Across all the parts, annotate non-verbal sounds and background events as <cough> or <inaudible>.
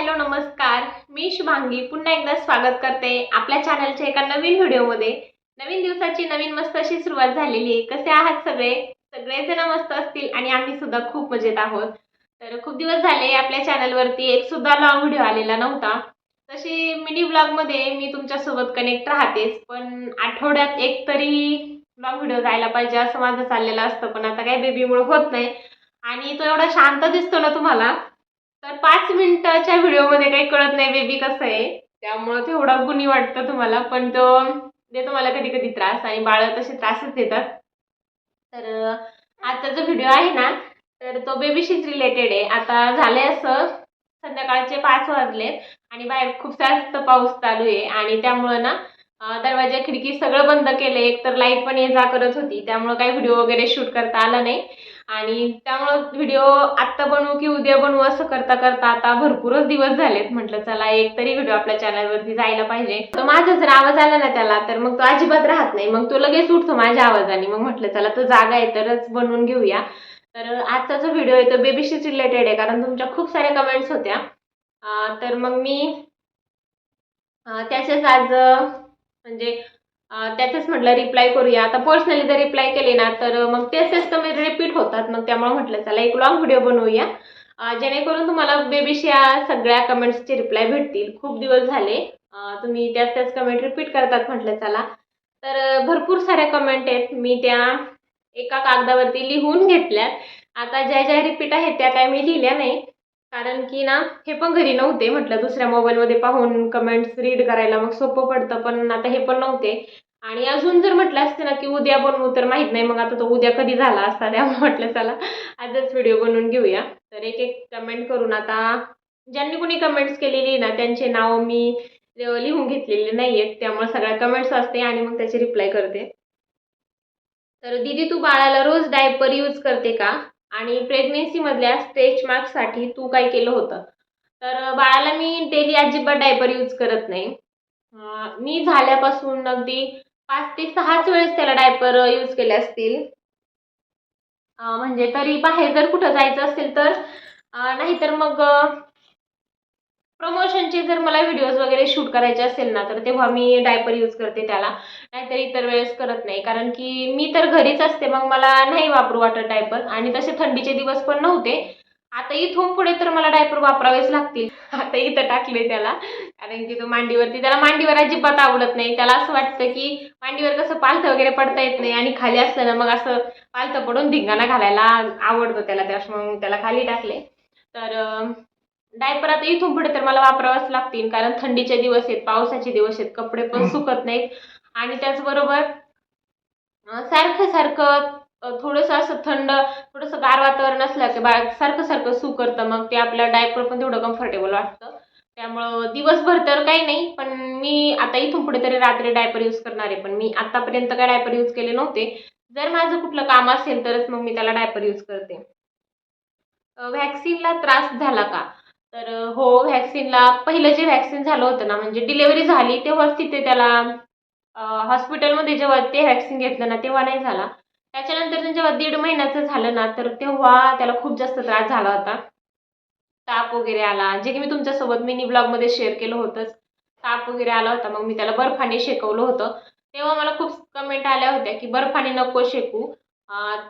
Hello नमस्कार. मी शुभांगी. पुन्हा एकदा स्वागत करते आपल्या चॅनलच्या एका नवीन व्हिडिओमध्ये नवीन दिवसाची नवीन मस्त अशी सुरुवात झालेली आहे. कसे आहात सगळे? सगळेजण मस्त असतील आणि आम्ही सुद्धा खूप मजेत आहोत. तर खूप दिवस झाले आपल्या चॅनलवरती एक सुद्धा लॉंग व्हिडिओ आलेला नव्हता. तशी मिनी ब्लॉगमध्ये मी तुमच्यासोबत कनेक्ट राहतेच. पण आठवड्यात एक तरी लॉंग व्हिडिओ जायला पाहिजे असं माझं चाललेलं असतं. पण आता काही बेबीमुळे होत नाही. आणि तो एवढा शांत दिसतो ना तुम्हाला. तर पाच मिनिटाच्या व्हिडिओमध्ये काही कळत नाही बेबी कसं आहे. त्यामुळं तेवढा गुणी वाटतं तुम्हाला. पण तो म्हणजे देतो मला कधी कधी त्रास आणि बाळ तसे त्रासच देतात. तर आजचा जो व्हिडिओ आहे ना तर तो बेबीशीच रिलेटेड आहे. आता झालंय असं संध्याकाळचे पाच वाजलेत आणि बाहेर खूप जास्त पाऊस चालू आहे. आणि त्यामुळं ना दरवाजा खिडकी सगळं बंद केलं एक तर लाइट पण ये जा करत होती. त्यामुळं काही व्हिडिओ वगैरे शूट करता आला नाही. आणि त्यामुळं व्हिडिओ आत्ता बनवू की उद्या बनवू असं करता करता आता भरपूरच दिवस झालेत. म्हटलं चला एक तरी व्हिडिओ आपल्या चॅनलवरती जायला पाहिजे. तर माझा जर आवाज आला ना त्याला तर मग तो अजिबात राहत नाही. मग तो लगेच उठतो माझ्या आवाजाने. मग म्हटलं चला तो जागा आहे तरच बनवून घेऊया. तर आजचा जो व्हिडिओ आहे तो बेबीशीच रिलेटेड आहे कारण तुमच्या खूप साऱ्या कमेंट्स होत्या. तर मग मी त्याच्याच आज म्हणजे त्याचंच म्हटलं रिप्लाय करूया. आता पर्सनली जर रिप्लाय केले ना तर मग तेच तेच मी रिपीट होतात. मग त्यामुळे म्हटलं चला एक लॉंग व्हिडिओ बनवूया. जेणेकरून तुम्हाला बेबीशी या सगळ्या कमेंट्सचे रिप्लाय भेटतील. खूप दिवस झाले. तुम्ही त्याच त्याच कमेंट रिपीट करतात म्हटलं चला. तर भरपूर साऱ्या कमेंट आहेत. मी त्या एका कागदावरती लिहून घेतल्यात. आता ज्या ज्या रिपीट आहेत त्या काय मी लिहिल्या नाही कारण की ना हे पण घरी नव्हते म्हटलं दुसऱ्या मोबाईलमध्ये पाहून कमेंट्स रीड करायला. मग सोपं पडतं पण आता हे पण नव्हते. आणि अजून जर म्हटलं असते ना की उद्या बनवू तर माहीत नाही. मग आता तो उद्या कधी झाला असता त्यामुळे म्हटलं चला आजच व्हिडिओ बनवून घेऊया. तर एक एक कमेंट करून आता ज्यांनी कोणी कमेंट्स केलेली ना त्यांचे नाव मी लिहून घेतलेले नाही आहेत त्यामुळे सगळ्या कमेंट्स असते आणि मग त्याचे रिप्लाय करते. तर दीदी तू बाळाला रोज डायपर यूज करते का? आणि प्रेग्नेन्सीमधल्या स्ट्रेच मार्क्ससाठी तू काय केलं होतं? तर बाळाला मी डेली अजिबात डायपर यूज करत नाही. मी झाल्यापासून अगदी पाच ते सहाच वेळेस त्याला डायपर यूज केले असतील. म्हणजे तरी बाहेर जर कुठं जायचं असेल तर नाहीतर मग प्रमोशनचे जर मला व्हिडिओज वगैरे शूट करायचे असेल ना तर तेव्हा मी डायपर यूज करते त्याला. नाहीतर इतर वेळेस करत नाही कारण की मी तर घरीच असते मग मला नाही वापरू वाटत डायपर आणि तसे थंडीचे दिवस पण नव्हते. आता इथून पुढे तर मला डायपर वापरावेच लागतील. आता इथं टाकले त्याला. कारण की तो मांडीवरती त्याला मांडीवर अजिबात आवडत नाही. त्याला असं वाटतं की मांडीवर कसं पालथं वगैरे पडता येत नाही आणि खाली असलं ना मग असं पालथं पडून धिंगाणा घालायला आवडतो त्याला. त्यामुळे मग त्याला खाली टाकले. तर डायपर आता इथून पुढे तर मला वापरावंच लागतील कारण थंडीचे दिवस आहेत पावसाचे दिवस आहेत कपडे पण सुकत नाहीत. आणि त्याचबरोबर सारखं सारखं थोडंसं असं थंड थोडंसं गार वातावरण असलं की बाळ सारखं सारखं सू करतं मग ते आपल्या डायपर पण तेवढं कम्फर्टेबल वाटतं. त्यामुळं दिवसभर तर काही नाही पण मी आता इथून पुढे तरी रात्री डायपर यूज करणार आहे पण मी आतापर्यंत काय डायपर यूज केले नव्हते. जर माझं कुठलं काम असेल तरच मग मी त्याला डायपर यूज करते. व्हॅक्सिनला त्रास झाला का? तर हो व्हॅक्सिनला पहिलं जे व्हॅक्सिन झालं होतं ना म्हणजे डिलेवरी झाली तेव्हाच तिथे त्याला हॉस्पिटलमध्ये जेव्हा ते व्हॅक्सिन घेतलं ना तेव्हा नाही झाला. त्याच्यानंतर जेव्हा दीड महिन्याचं झालं ना तर तेव्हा त्याला खूप जास्त त्रास झाला होता. ताप वगैरे आला. जे की मी तुमच्यासोबत मिनी ब्लॉगमध्ये शेअर केलं होतंच. ताप वगैरे आला होता मग मी त्याला बर्फाने शेकवलं होतं. तेव्हा मला खूप कमेंट आल्या होत्या की बर्फाने नको शेकू.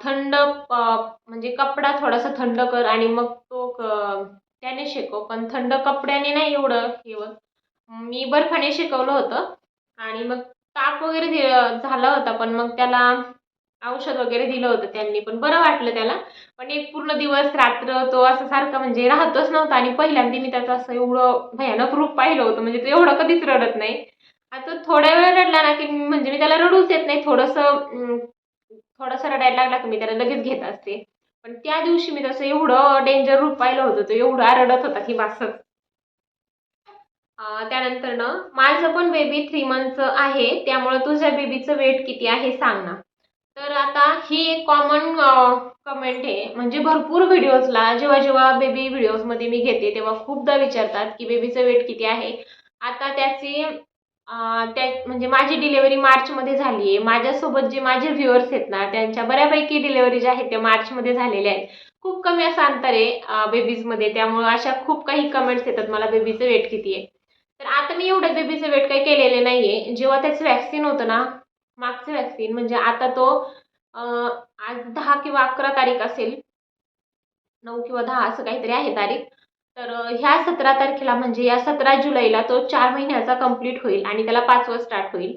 थंड म्हणजे कपडा थोडासा थंड कर आणि मग तो त्याने शेको पण थंड कपड्याने नाही एवढं ठेवत मी बर्फाने शेकवलं होतं आणि मग ताप वगैरे झाला होता पण मग त्याला औषध वगैरे दिलं होतं त्यांनी पण बरं वाटलं त्याला. पण एक पूर्ण दिवस रात्र तो असं सारखा म्हणजे राहतच नव्हता आणि पहिल्यांदा मी त्याचं असं एवढं भयानक रूप पाहिलं होतं म्हणजे तो एवढं कधीच रडत नाही. आता थोड्या वेळ रडला ना की म्हणजे मी त्याला रडूच येत नाही थोडंसं थोडंसं रडायला लागला की मी त्याला लगेच घेत असते. पण त्या दिवशी मी तसं एवढं डेंजर रूप पाहिलं होतं तो एवढा रडत होता की बसच त्यानंतर ना माझं पण बेबी थ्री मंथचं आहे त्यामुळे तुझ्या बेबीचं वेट किती आहे सांग ना. तर आता ही एक कॉमन कमेंट आहे. म्हणजे भरपूर व्हिडिओजला जेव्हा जेव्हा बेबी व्हिडिओजमध्ये मी घेते तेव्हा खूपदा विचारतात की बेबीचं वेट किती आहे? आता त्याची त्या म्हणजे माझी डिलेवरी मार्चमध्ये झाली आहे माझ्यासोबत जे माझे व्ह्युअर्स आहेत ना त्यांच्या बऱ्यापैकी डिलेवरी ज्या आहेत त्या मार्चमध्ये झालेल्या आहेत. खूप कमी असं अंतर आहे बेबीजमध्ये त्यामुळं अशा खूप काही कमेंट्स येतात. मला बेबीचं वेट किती आहे? तर आता मी एवढं बेबीचं वेट काही केलेलं नाही आहे जेव्हा त्याचं वॅक्सिन होतं ना मागचं वॅक्सिन म्हणजे आता तो आज दहा किंवा अकरा तारीख असेल नऊ किंवा दहा असं काहीतरी आहे तारीख. तर ह्या सतरा तारखेला म्हणजे या सतरा जुलैला तो चार महिन्याचा कंप्लीट होईल आणि त्याला पाचवं स्टार्ट होईल.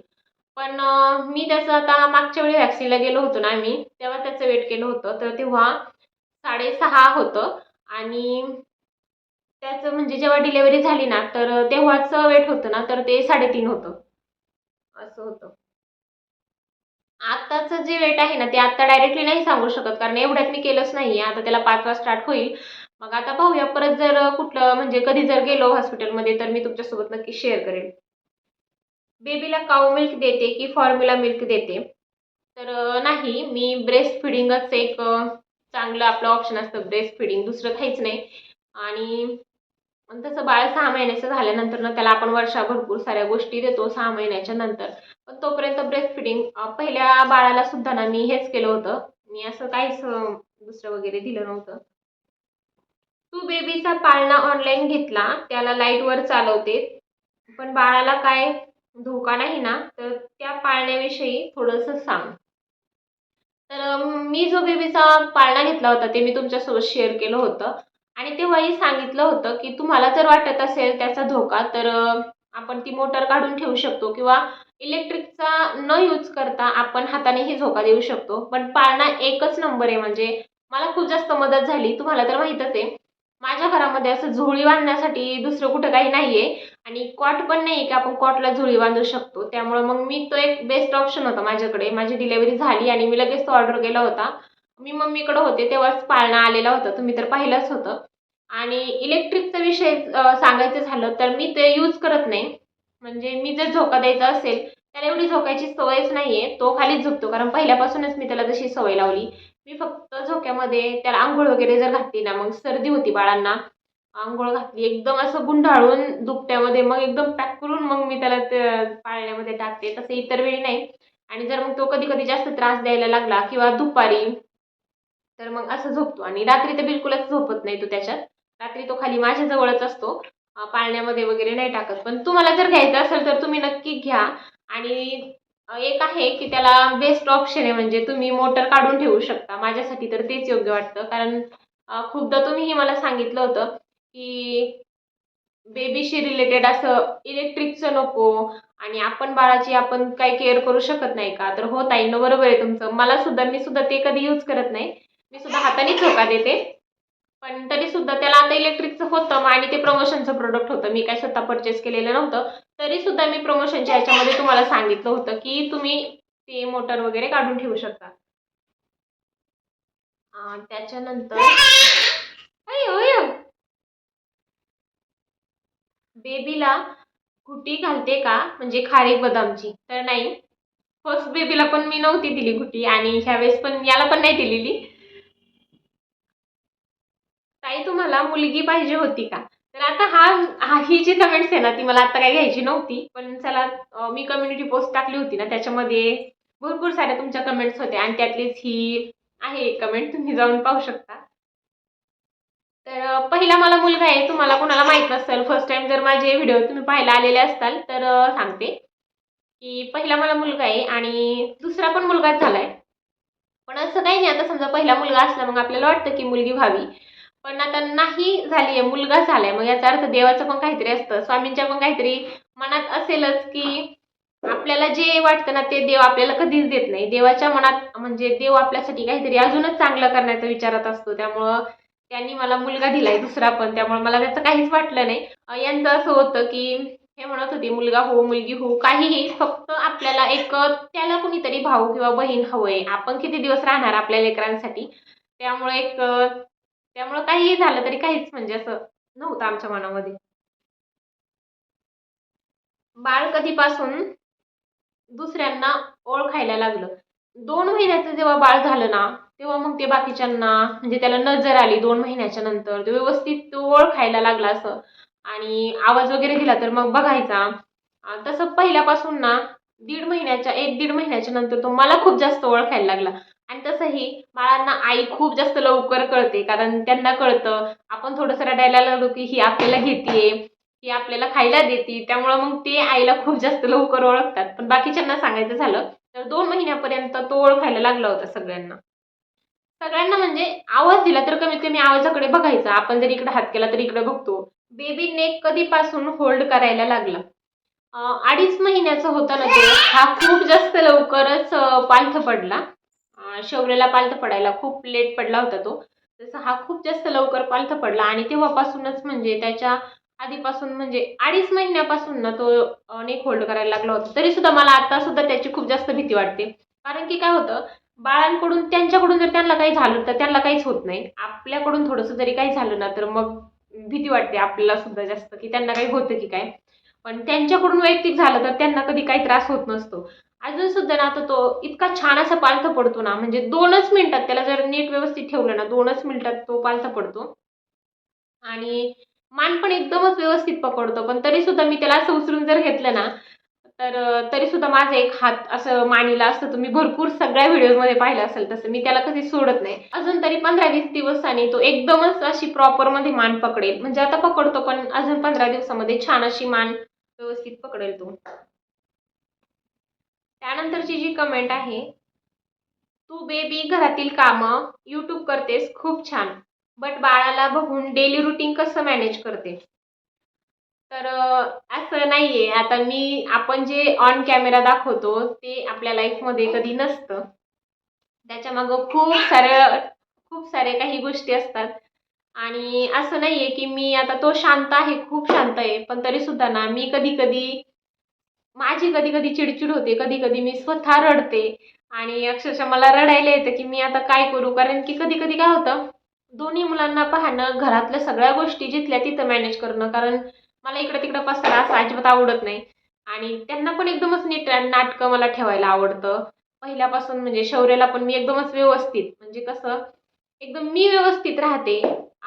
पण मी त्याचं आता मागच्या वेळी वॅक्सिनला गेलो होतो ना मी तेव्हा त्याचं वेट केलं होतं. तर तेव्हा साडेसहा होतं आणि त्याचं म्हणजे जेव्हा डिलेवरी झाली ना तर तेव्हाच वेट होतं ना तर ते साडेतीन होतं. असं होतं. आत्ताचं जे वेट आहे ना ते आत्ता डायरेक्टली नाही सांगू शकत कारण एवढ्यात मी केलंच नाही आता त्याला पाचवा स्टार्ट होईल. मग आता पाहूया. परत जर कुठलं म्हणजे कधी जर गेलो हॉस्पिटलमध्ये तर मी तुमच्यासोबत नक्की शेअर करेन. बेबीला काऊ मिल्क देते की फॉर्म्युला मिल्क देते? तर नाही मी ब्रेस्ट फिडिंगच एक चांगलं आपलं ऑप्शन असतं ब्रेस्ट फिडिंग दुसरं काहीच नाही. आणि तसं बाळ सहा महिन्याचं झाल्यानंतर ना त्याला आपण वर्षा भरपूर साऱ्या गोष्टी देतो सहा महिन्याच्या नंतर. पण तोपर्यंत ब्रेस्ट फिडिंग पहिल्या बाळाला सुद्धा ना मी हेच केलं होतं. मी असं काहीच दुसरं वगैरे दिलं नव्हतं. तू बेबीचा पाळणा ऑनलाईन घेतला त्याला लाईटवर चालवते. पण बाळाला काय? धोका नाही ना? तर त्या पाळण्याविषयी थोडंसं सांग. तर मी जो बेबीचा पाळणा घेतला होता ते मी तुमच्यासोबत शेअर केलं होतं. आणि तेव्हाही सांगितलं होतं की तुम्हाला जर वाटत असेल त्याचा धोका तर आपण ती मोटर काढून ठेवू शकतो किंवा इलेक्ट्रिकचा न यूज करता आपण हातानेही झोका देऊ शकतो. पण पाळणा एकच नंबर आहे म्हणजे मला खूप जास्त मदत झाली. तुम्हाला तर माहीतच आहे. माझ्या घरामध्ये असं झोळी बांधण्यासाठी दुसरं कुठं काही नाही आहे आणि कॉट पण नाही की आपण कॉटला झोळी बांधू शकतो. त्यामुळं मग मी तो एक बेस्ट ऑप्शन होता माझ्याकडे. माझी डिलेवरी झाली आणि मी लगेच तो ऑर्डर केला होता. मी मम्मीकडे होते तेव्हाच पाळणा आलेला होता. तुम्ही तर पाहिलंच होतं. आणि इलेक्ट्रिकचा विषय सांगायचं झालं तर मी ते यूज करत नाही. म्हणजे मी जर झोका द्यायचा असेल त्याला एवढी झोकायची सवयच नाही आहे तो खालीच झोपतो कारण पहिल्यापासूनच मी त्याला तशी सवय लावली. मी फक्त झोक्यामध्ये त्याला आंघोळ वगैरे जर घातली ना मग सर्दी होती बाळांना. आंघोळ घातली एकदम असं गुंडाळून दुपट्यामध्ये मग एकदम पॅक करून मग मी त्याला पाळण्यामध्ये टाकते. तसं इतर वेळी नाही. आणि जर मग तो कधी कधी जास्त त्रास द्यायला लागला किंवा दुपारी तर मग असं झोपतो. आणि रात्री तर बिलकुलच झोपत नाही तो त्याच्यात. रात्री तो खाली माझ्याजवळच असतो. पाळण्यामध्ये वगैरे नाही टाकत. पण तुम्हाला जर घ्यायचं असेल तर तुम्ही नक्की घ्या. आणि एक आहे की त्याला बेस्ट ऑप्शन आहे म्हणजे तुम्ही मोटर काढून ठेवू शकता. माझ्यासाठी तर तेच योग्य वाटतं. कारण खूपदा तुम्हीही मला सांगितलं होतं की बेबीशी रिलेटेड असं इलेक्ट्रिकचं नको आणि आपण बाळाची आपण काही केअर करू शकत नाही का? तर हो ताईंनो बरोबर आहे तुमचं. मला सुद्धा मी सुद्धा ते कधी यूज करत नाही. मी सुद्धा हाताने झोका देते. पण तरी सुद्धा त्याला आता इलेक्ट्रिकचं होतं मग आणि ते प्रमोशनचं प्रोडक्ट होतं. मी काय स्वतः परचेस केलेलं नव्हतं. तरी सुद्धा मी प्रमोशनच्या ह्याच्यामध्ये तुम्हाला सांगितलं होतं की तुम्ही ते मोटर वगैरे काढून ठेवू शकता. त्याच्यानंतर बेबीला घुटी घालते का? म्हणजे खारीक बदामची. तर नाही. फर्स्ट बेबीला पण मी नव्हती दिली घुटी आणि ह्यावेळेस पण याला पण नाही दिलेली. ताई तुम्हाला मुलगी पाहिजे होती का? तर आता हा हा ही जी कमेंट्स आहे ना ती मला आता काही घ्यायची नव्हती. पण चला मी कम्युनिटी पोस्ट टाकली होती ना त्याच्यामध्ये भरपूर साऱ्या तुमच्या कमेंट्स होत्या. आणि त्यातलीच ही आहे कमेंट तुम्ही जाऊन पाहू शकता. तर पहिला मला मुलगा आहे तुम्हाला कोणाला माहीत नसेल फर्स्ट टाइम जर माझे व्हिडिओ तुम्ही पाहायला आलेले असताल तर सांगते. की पहिला मला मुलगा आहे आणि दुसरा पण मुलगाच झालाय. पण असं काही नाही आता समजा पहिला मुलगा असला मग आपल्याला वाटतं की मुलगी व्हावी. पण आता नाही झाली आहे मुलगा झालाय. मग याचा अर्थ देवाचं पण काहीतरी असतं स्वामींच्या पण काहीतरी मनात असेलच की आपल्याला जे वाटतं ना ते देव आपल्याला कधीच देत नाही. देवाच्या मनात म्हणजे देव आपल्यासाठी काहीतरी अजूनच चांगलं करण्याचा विचारात असतो. त्यामुळं त्यांनी मला मुलगा दिलाय दुसरा पण. त्यामुळे मला त्याचं काहीच वाटलं नाही. यांचं असं होतं की हे म्हणत होते मुलगा हो मुलगी हो काहीही फक्त आपल्याला एक त्याला कुणीतरी भाऊ किंवा बहीण हवंय. आपण किती दिवस राहणार आपल्या लेकरांसाठी? त्यामुळे एक त्यामुळं काहीही झालं तरी काहीच म्हणजे असं नव्हतं आमच्या मनामध्ये. बाळ कधीपासून दुसऱ्यांना ओळखायला लागलं. दोन महिन्याचं जेव्हा बाळ झालं ना तेव्हा मग ते बाकीच्यांना म्हणजे त्याला नजर आली दोन महिन्याच्या नंतर तो व्यवस्थित तो ओळखायला लागला असं. आणि आवाज वगैरे दिला तर मग बघायचा. तसं पहिल्यापासून ना दीड महिन्याच्या एक दीड महिन्याच्या नंतर तो मला खूप जास्त ओळखायला लागला. आणि तसंही बाळांना आई खूप जास्त लवकर कळते कारण त्यांना कळतं आपण थोडंसं रडायला लागलो की ही आपल्याला घेते ही आपल्याला खायला देते त्यामुळं मग ते आईला खूप जास्त लवकर ओळखतात. पण बाकीच्यांना सांगायचं झालं तर दोन महिन्यापर्यंत तो ओळखायला लागला होता सगळ्यांना. सगळ्यांना म्हणजे आवाज दिला तर कमीत कमी आवाजाकडे बघायचा. आपण जर इकडे हात केला तर इकडे बघतो. बेबी नेक कधीपासून होल्ड करायला लागला. अडीच महिन्याचा होता ना तो हा खूप जास्त लवकरच पालथ पडला. शौर्यला पालथं पडायला खूप लेट पडला होता तो. तसं हा खूप जास्त लवकर पालथं पडला आणि तेव्हापासूनच म्हणजे त्याच्या आधीपासून म्हणजे अडीच महिन्यापासून ना तो नेक होल्ड करायला लागला होता. तरी सुद्धा मला आता सुद्धा त्याची खूप जास्त भीती वाटते. कारण की काय होतं बाळांकडून त्यांच्याकडून जर त्यांना काही झालं तर त्यांना काहीच होत नाही. आपल्याकडून थोडंसं जरी काही झालं ना तर मग भीती वाटते आपल्याला सुद्धा जास्त की त्यांना काही होतं की काय. पण त्यांच्याकडून वैयक्तिक झालं तर त्यांना कधी काही त्रास होत नसतो. अजून सुद्धा ना आता तो इतका छान असा पालथा पडतो ना म्हणजे दोनच मिनिटात त्याला जर नीट व्यवस्थित ठेवलं ना दोनच मिनिटात तो पालथा पडतो. आणि मान पण एकदमच व्यवस्थित पकडतो पण तरी सुद्धा मी त्याला असं उचलून जर घेतलं ना तर तरी सुद्धा माझा एक हात असं मानिला असतं. तुम्ही भरपूर सगळ्या व्हिडिओमध्ये पाहिलं असेल तसं मी त्याला कधी सोडत नाही. अजून तरी पंधरा वीस दिवसांनी तो एकदमच अशी प्रॉपरमध्ये मान पकडेल. म्हणजे आता पकडतो पण अजून पंधरा दिवसामध्ये छान अशी मान व्यवस्थित पकडेल तो. त्यानंतरची जी कमेंट आहे तू बेबी घरातील कामं यूट्यूब करतेस खूप छान बट बाळाला बघून डेली रुटीन कसं मॅनेज करते? तर असं असं नाहीये. आता मी आपण जे ऑन कॅमेरा दाखवतो ते आपल्या लाईफमध्ये कधी नसतं. त्याच्यामागं खूप साऱ्या खूप साऱ्या काही गोष्टी असतात. आणि असं नाही आहे की मी आता तो शांत आहे खूप शांत आहे पण तरीसुद्धा ना मी कधी कधी माझी कधी कधी चिडचिड होते कधी कधी मी स्वतः रडते आणि अक्षरशः मला रडायला येतं की मी आता काय करू? कारण की कधी कधी काय होतं दोन्ही मुलांना पाहणं घरातल्या सगळ्या गोष्टी जिथल्या तिथं मॅनेज करणं कारण मला इकडं तिकडं पसरा असं अजिबात आवडत नाही. आणि त्यांना पण एकदमच नीट नाटकं मला ठेवायला आवडतं. पहिल्यापासून म्हणजे शौर्याला पण मी एकदमच व्यवस्थित म्हणजे कसं एकदम मी व्यवस्थित राहते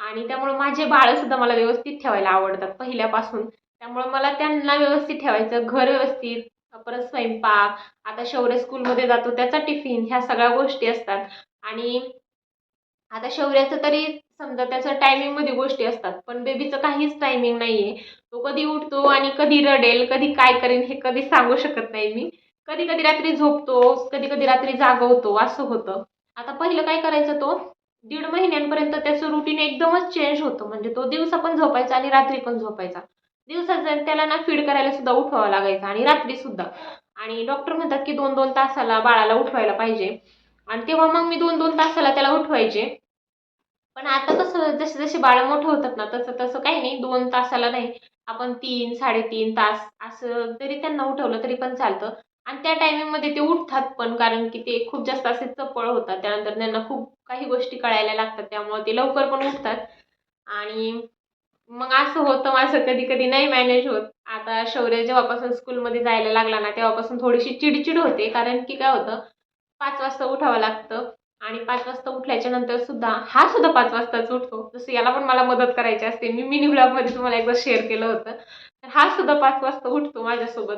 आणि त्यामुळे माझे बाळंसुद्धा मला व्यवस्थित ठेवायला आवडतात पहिल्यापासून. त्यामुळे मला त्यांना व्यवस्थित ठेवायचं घर व्यवस्थित परत स्वयंपाक आता शौर्य स्कूलमध्ये जातो त्याचा टिफिन ह्या सगळ्या गोष्टी असतात. आणि आता शौर्याचं तरी समजा त्याचं टायमिंगमध्ये गोष्टी असतात पण बेबीचं काहीच टायमिंग नाही आहे तो कधी उठतो आणि कधी रडेल कधी काय करेन हे कधी सांगू शकत नाही मी. कधी कधी रात्री झोपतो कधी कधी रात्री जागवतो असं होतं. आता पहिलं काय करायचं तो? दीड महिन्यांपर्यंत त्याचं रुटीन एकदमच चेंज होतं. म्हणजे तो दिवसा पण झोपायचा आणि रात्री पण झोपायचा. दिवसाचं त्याला ना फीड करायला सुद्धा उठवावं लागायचं आणि रात्री सुद्धा. आणि डॉक्टर म्हणतात की दोन दोन तासाला बाळाला उठवायला पाहिजे. आणि तेव्हा मग मी दोन दोन तासाला त्याला उठवायचे. पण आता कसं जसे जसे बाळं मोठं होतात ना तसं तसं काही नाही. दोन तासाला नाही. आपण तीन साडेतीन तास असं जरी त्यांना उठवलं तरी पण चालतं. आणि त्या टायमिंगमध्ये ते उठतात पण कारण की ते खूप जास्त असे चपळ होतात. त्यानंतर त्यांना खूप काही गोष्टी कळायला लागतात. त्यामुळे ते लवकर पण उठतात. आणि मग असं होतं माझं कधी कधी नाही मॅनेज होत. आता शौर्य जेव्हापासून स्कूलमध्ये जायला लागला ना तेव्हापासून थोडीशी चिडचिड होते. कारण की काय होतं पाच वाजता उठावं लागतं आणि पाच वाजता उठल्याच्या नंतर सुद्धा हा सुद्धा पाच वाजताच उठतो. जसं याला पण मला मदत करायची असते. मी मिनी ब्लॉगमध्ये तुम्हाला एकदा शेअर केलं होतं. तर हा सुद्धा पाच वाजता उठतो माझ्यासोबत.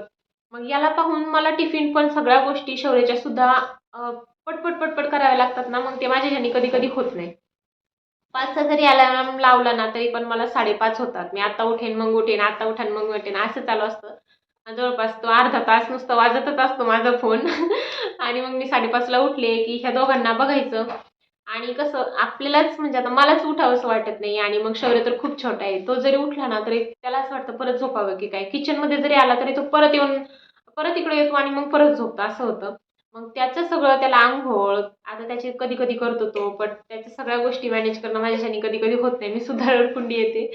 मग याला पाहून मला टिफिन पण सगळ्या गोष्टी शौर्याच्या सुद्धा पटपट पटपट कराव्या लागतात ना मग ते माझ्याच्याने कधी कधी होत नाही. पाचचा जरी अलार्म लावला ना तरी पण मला साडेपाच होतात. मी आता उठेन मग उठेन आता उठेन मग उठेन असं चालू असतं. जवळपास तो अर्धा तास नुसतं वाजतच असतो माझा फोन. <laughs> आणि मग मी साडेपाचला उठले की ह्या दोघांना बघायचं. आणि कसं आपल्यालाच म्हणजे आता मलाच उठावंसं वाटत नाही. आणि मग शौर्य तर खूप छोटा आहे. तो जरी उठला ना तरी त्याला असं वाटतं परत झोपावं की काय? किचनमध्ये जरी आला तरी तो परत येऊन परत इकडे येतो आणि मग परत झोपतो असं होतं. मग त्याचं सगळं त्याला आंघोळ आता त्याची कधी कधी करतो तो पण त्याच्या सगळ्या गोष्टी मॅनेज करणं माझ्याच्याने कधी कधी होत नाही. मी सुद्धा रडकुंडी येते.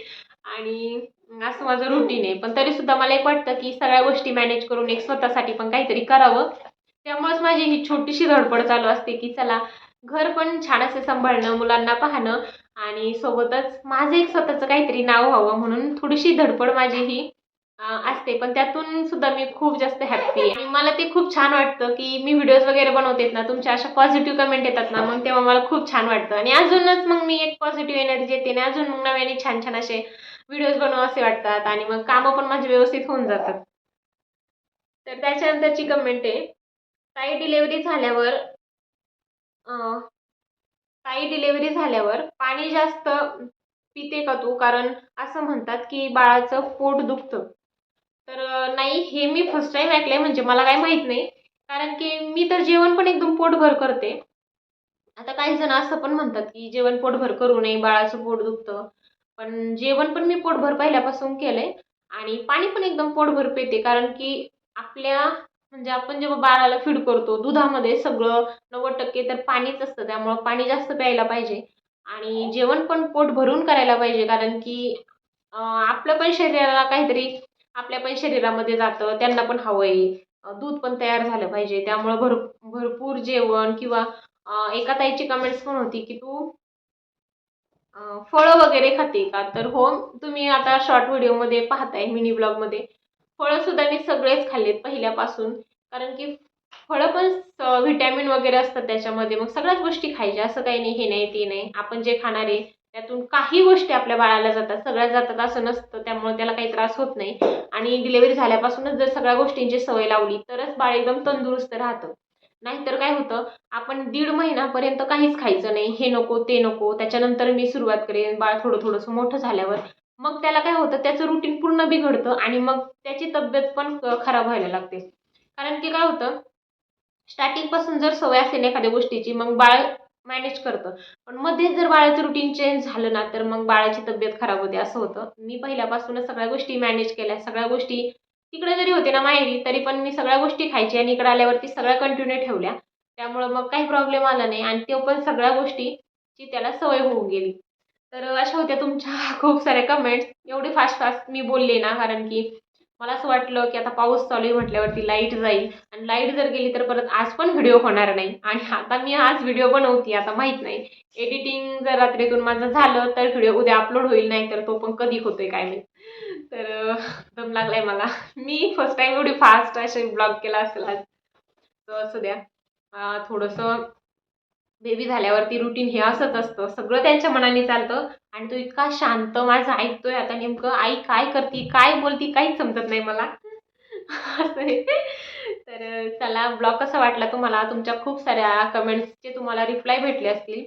आणि असं माझं रुटीन आहे. पण तरी सुद्धा मला एक वाटतं की सगळ्या गोष्टी मॅनेज करून एक स्वतःसाठी पण काहीतरी करावं. त्यामुळेच माझी ही छोटीशी धडपड चालू असते की चला घर पण छान असे सांभाळणं मुलांना पाहणं आणि सोबतच माझं एक स्वतःचं काहीतरी नाव व्हावं म्हणून थोडीशी धडपड माझी ही असते. पण त्यातून सुद्धा मी खूप जास्त हॅप्पी आहे. आणि मला ते खूप छान वाटतं की मी व्हिडिओज वगैरे बनवते ना तुमच्या अशा पॉझिटिव्ह कमेंट येतात ना मग तेव्हा मला खूप छान वाटतं. आणि अजूनच मग मी एक पॉझिटिव्ह एनर्जी येते आणि अजून मग नव्याने छान छान असे व्हिडिओज बनवा असे वाटतात आणि मग कामं पण माझे व्यवस्थित होऊन जातात. तर त्याच्यानंतरची कमेंट आहे ताई डिलेवरी झाल्यावर ताई डिलेवरी झाल्यावर पाणी जास्त पिते का तू? कारण असं म्हणतात की बाळाचं पोट दुखतं. तर नाही हे मी फर्स्ट टाईम ऐकलंय म्हणजे मला काय माहीत नाही. कारण की मी तर जेवण पण एकदम पोटभर करते. आता काही जण असं पण म्हणतात की जेवण पोटभर करू नये बाळाचं पोट दुखतं. पण जेवण पण मी पोटभर पहिल्यापासून केलंय आणि पाणी पण एकदम पोटभर पिते. कारण की आपल्या म्हणजे आपण जेव्हा बाळाला फीड करतो दुधामध्ये सगळं नव्वद टक्के तर पाणीच असतं. त्यामुळं पाणी जास्त प्यायला पाहिजे आणि जेवण पण पोट भरून करायला पाहिजे. कारण की आपलं पण शरीराला काहीतरी आपल्या पण शरीरामध्ये जातं त्यांना पण हवं आहे दूध पण तयार झालं पाहिजे. त्यामुळं भर भरपूर जेवण किंवा एका ताईची कमेंट्स पण होती की तू फळं वगैरे खाते का? तर हो तुम्ही आता शॉर्ट व्हिडिओमध्ये पाहताय मिनी ब्लॉगमध्ये फळं सुद्धा मी सगळेच खाल्लेत पहिल्यापासून. कारण की फळं पण व्हिटॅमिन वगैरे असतात त्याच्यामध्ये. मग सगळ्याच गोष्टी खायच्या. असं काही नाही हे नाही ते नाही. आपण जे खाणारे त्यातून काही गोष्टी आपल्या बाळाला जातात सगळ्या जातात असं नसतं त्यामुळे त्याला काही त्रास होत नाही. आणि डिलेवरी झाल्यापासूनच जर सगळ्या गोष्टींची सवय लावली तरच बाळ एकदम तंदुरुस्त राहतं. नाहीतर काय होतं आपण दीड महिनापर्यंत काहीच खायचं नाही. हे नको ते नको. त्याच्यानंतर मी सुरुवात करेन बाळ थोडं थोडंसं मोठं झाल्यावर. मग त्याला काय होतं त्याचं रुटीन पूर्ण बिघडतं आणि मग त्याची तब्येत पण खराब व्हायला लागते. कारण की काय होतं स्टार्टिंगपासून जर सवय असेल एखाद्या गोष्टीची मग बाळ मॅनेज करतं. पण मध्येच जर बाळाचं रुटीन चेंज झालं ना तर मग बाळाची तब्येत खराब होते असं होतं. मी पहिल्यापासूनच सगळ्या गोष्टी मॅनेज केल्या. सगळ्या गोष्टी तिकडे जरी होते ना माहेरी तरी पण मी सगळ्या गोष्टी खायची आणि इकडे आल्यावरती सगळ्या कंटिन्यू ठेवल्या. त्यामुळं मग काही प्रॉब्लेम आला नाही आणि तो पण सगळ्या गोष्टीची त्याला सवय होऊन गेली. तर अशा होत्या तुमच्या <laughs> खूप साऱ्या कमेंट्स एवढी फास्ट फास्ट मी बोलले ना कारण की मला असं वाटलं की आता पाऊस चालू आहे म्हटल्यावरती लाइट जाईल. आणि लाइट जर गेली तर परत आज पण व्हिडिओ होणार नाही. आणि आता मी आज व्हिडिओ बनवते आता माहीत नाही. एडिटिंग जर रात्रीतून माझं झालं तर व्हिडिओ उद्या अपलोड होईल नाही तर तो पण कधी होतोय काय नाही तर दम लागलाय मला. मी फर्स्ट टाइम एवढी फास्ट असे ब्लॉग केला असेल. आज तर असं द्या. थोडंसं बेबी झाल्यावरती रुटीन हे असंच असतं. सगळं त्यांच्या मनाने चालतं. आणि तो इतका शांत माझं ऐकतोय आता नेमकं आई काय करते काय बोलती काहीच समजत नाही मला. <laughs> असं आहे. तर चला ब्लॉग कसा वाटला तुम्हाला? तुमच्या खूप साऱ्या कमेंट्सचे तुम्हाला रिप्लाय भेटले असतील.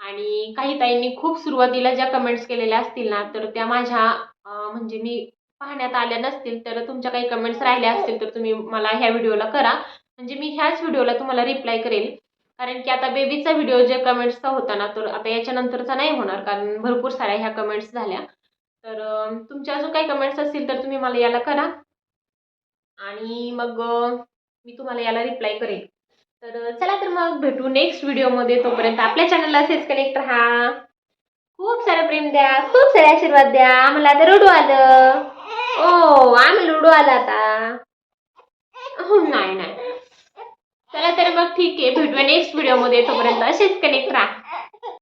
आणि काही ताईंनी खूप सुरुवातीला ज्या कमेंट्स केलेल्या असतील ना तर त्या माझ्या म्हणजे मी पाहण्यात आल्या नसतील तर तुमच्या काही कमेंट्स राहिल्या असतील तर तुम्ही मला ह्या व्हिडिओला करा. म्हणजे मी ह्याच व्हिडिओला तुम्हाला रिप्लाय करेल. कारण की आता बेबीचा व्हिडिओ जे कमेंट्सचा होता ना तर आता याच्यानंतरचा नाही होणार कारण भरपूर साऱ्या ह्या कमेंट्स झाल्या. तर तुमच्या अजून काही कमेंट्स असतील तर तुम्ही मला याला करा. आणि मग मी तुम्हाला याला रिप्लाय करेन. तर चला तर मग भेटू नेक्स्ट व्हिडिओमध्ये तोपर्यंत आपल्या चॅनलला असेच कनेक्ट राहा. खूप सारं प्रेम द्या. खूप सारे आशीर्वाद द्या. आम्हाला आता रडू आलं. ओ आम्ही लुडू आला आता. हो नाही नाही. चला तर मग ठीक आहे. भेटूया नेक्स्ट व्हिडिओमध्ये तोपर्यंत असेच कनेक्ट राहा.